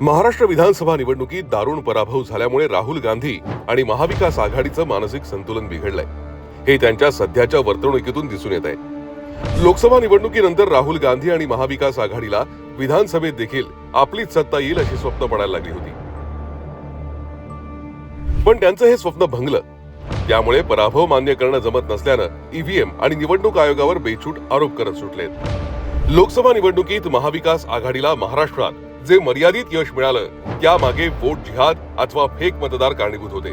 महाराष्ट्र विधानसभा निवडणुकीत दारुण पराभव झाल्यामुळे राहुल गांधी आणि महाविकास आघाडीचं मानसिक संतुलन बिघडलंय. हे त्यांच्या सध्याच्या वर्तणुकीतून दिसून येत आहे लोकसभा निवडणुकीनंतर राहुल गांधी आणि महाविकास आघाडीला विधानसभेत देखील आपलीच सत्ता येईल अशी स्वप्न पडायला लागली होती. पण त्यांचं हे स्वप्न भंगलं. त्यामुळे पराभव मान्य करणं जमत नसल्यानं ईव्हीएम आणि निवडणूक आयोगावर बेछूट आरोप करत सुटलेत. लोकसभा निवडणुकीत महाविकास आघाडीला महाराष्ट्रात जे मर्यादित यश मिळालं त्यामागे वोट जिहाद अथवा फेक मतदार कारणीभूत होते.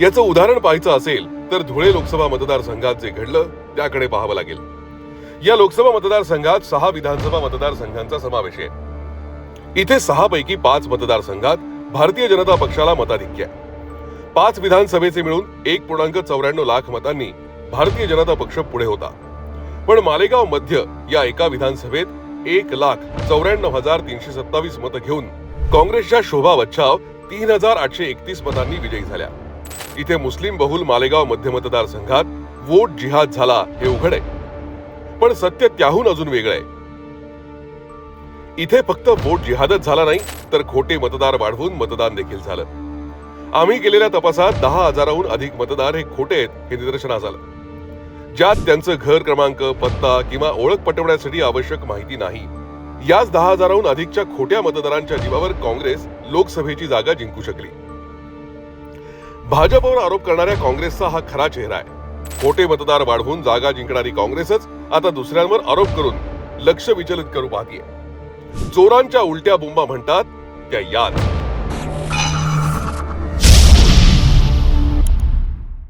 याचं उदाहरण पाहायचं असेल तर धुळे लोकसभा मतदारसंघात जे घडलं त्याकडे पाहावं लागेल. या लोकसभा मतदारसंघात सहा विधानसभा मतदारसंघांचा समावेश आहे. इथे सहा पैकी पाच मतदारसंघात भारतीय जनता पक्षाला मताधिक्य आहे. पाच विधानसभेचे मिळून एक पूर्णांक चौऱ्याण्णव लाख मतांनी भारतीय जनता पक्ष पुढे होता. पण मालेगाव मध्य या एका विधानसभेत एक लाख चौऱ्याण्णव हजार तीनशे सत्तावीस मतं घेऊन काँग्रेसच्या शोभा वच्छाव तीन हजार आठशे एकतीस मतांनी विजयी झाल्या. इथे मुस्लिम बहुल मालेगाव मध्य मतदारसंघात वोट जिहाद झाला हे उघड आहे. पण सत्य त्याहून अजून वेगळं आहे. इथे फक्त वोट जिहादच झाला नाही तर खोटे मतदार वाढवून मतदान देखील झालं. आम्ही केलेल्या तपासात दहा हजाराहून अधिक मतदार हे खोटे आहेत हे निदर्शनास आलं. ज्यात त्यांचं घर क्रमांक पत्ता किंवा ओळख पटवण्यासाठी आवश्यक माहिती नाही. याच दहा हजाराहून अधिकच्या खोट्या मतदारांच्या जीवावर काँग्रेस लोकसभेची जागा जिंकू शकली. भाजपवर आरोप करणाऱ्या काँग्रेसचा हा खरा चेहरा आहे. खोटे मतदार वाढवून जागा जिंकणारी काँग्रेसच आता दुसऱ्यांवर आरोप करून लक्ष विचलित करू पाहतीये. चोरांच्या उलट्या बोंबा म्हणतात त्या याद.